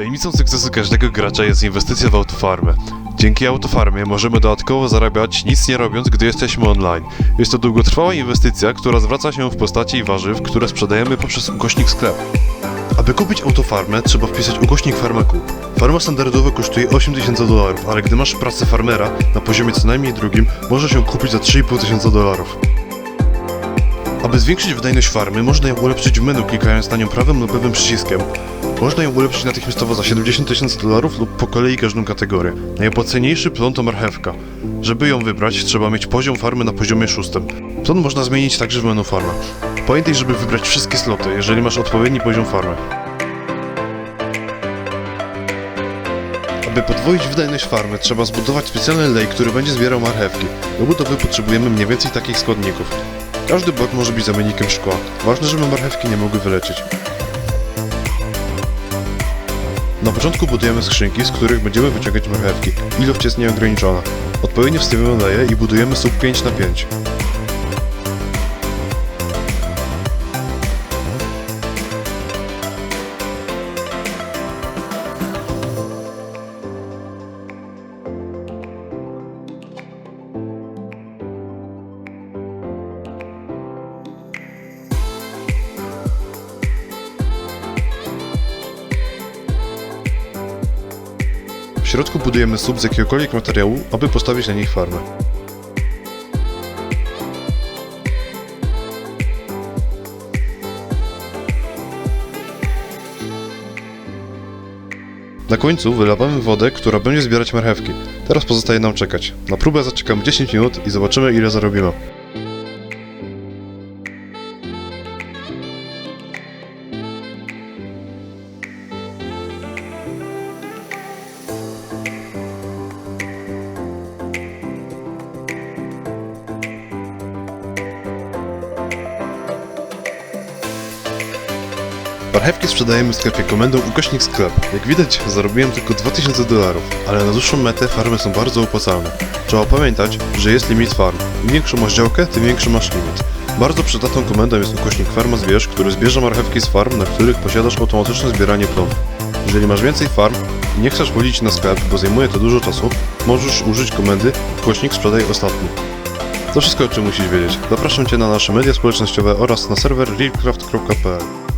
Tajemnicą sukcesu każdego gracza jest inwestycja w autofarmę. Dzięki autofarmie możemy dodatkowo zarabiać nic nie robiąc, gdy jesteśmy online. Jest to długotrwała inwestycja, która zwraca się w postaci warzyw, które sprzedajemy poprzez ukośnik sklep. Aby kupić autofarmę, trzeba wpisać ukośnik farma kup. Farma standardowa kosztuje 8000 dolarów, ale gdy masz pracę farmera na poziomie co najmniej drugim, może się kupić za 3500 tysiąca dolarów. Aby zwiększyć wydajność farmy, można ją ulepszyć w menu klikając na nią prawym lub lewym przyciskiem. Można ją ulepszyć natychmiastowo za 70 tysięcy dolarów lub po kolei każdą kategorię. Najopłacalniejszy plon to marchewka. Żeby ją wybrać, trzeba mieć poziom farmy na poziomie szóstym. Plon można zmienić także w menu farma. Pamiętaj, żeby wybrać wszystkie sloty, jeżeli masz odpowiedni poziom farmy. Aby podwoić wydajność farmy, trzeba zbudować specjalny lej, który będzie zbierał marchewki. Do budowy potrzebujemy mniej więcej takich składników. Każdy blok może być zamiennikiem szkła. Ważne, żeby marchewki nie mogły wylecieć. Na początku budujemy skrzynki, z których będziemy wyciągać marchewki. Ilość jest nieograniczona. Odpowiednio wstawiamy leje i budujemy słup 5 na 5 środku budujemy słup z jakiegokolwiek materiału, aby postawić na nich farmę. Na końcu wylewamy wodę, która będzie zbierać marchewki. Teraz pozostaje nam czekać. Na próbę zaczekamy 10 minut i zobaczymy ile zarobimy. Marchewki sprzedajemy w sklepie komendą ukośnik sklep. Jak widać, zarobiłem tylko 2000 dolarów, ale na dłuższą metę farmy są bardzo opłacalne. Trzeba pamiętać, że jest limit farm. Im większą masz działkę, tym większy masz limit. Bardzo przydatną komendą jest ukośnik farma zwierz, który zbierze marchewki z farm, na których posiadasz automatyczne zbieranie plonów. Jeżeli masz więcej farm i nie chcesz chodzić na sklep, bo zajmuje to dużo czasu, możesz użyć komendy ukośnik sprzedaj ostatni. To wszystko o czym musisz wiedzieć. Zapraszam Cię na nasze media społecznościowe oraz na serwer realcraft.pl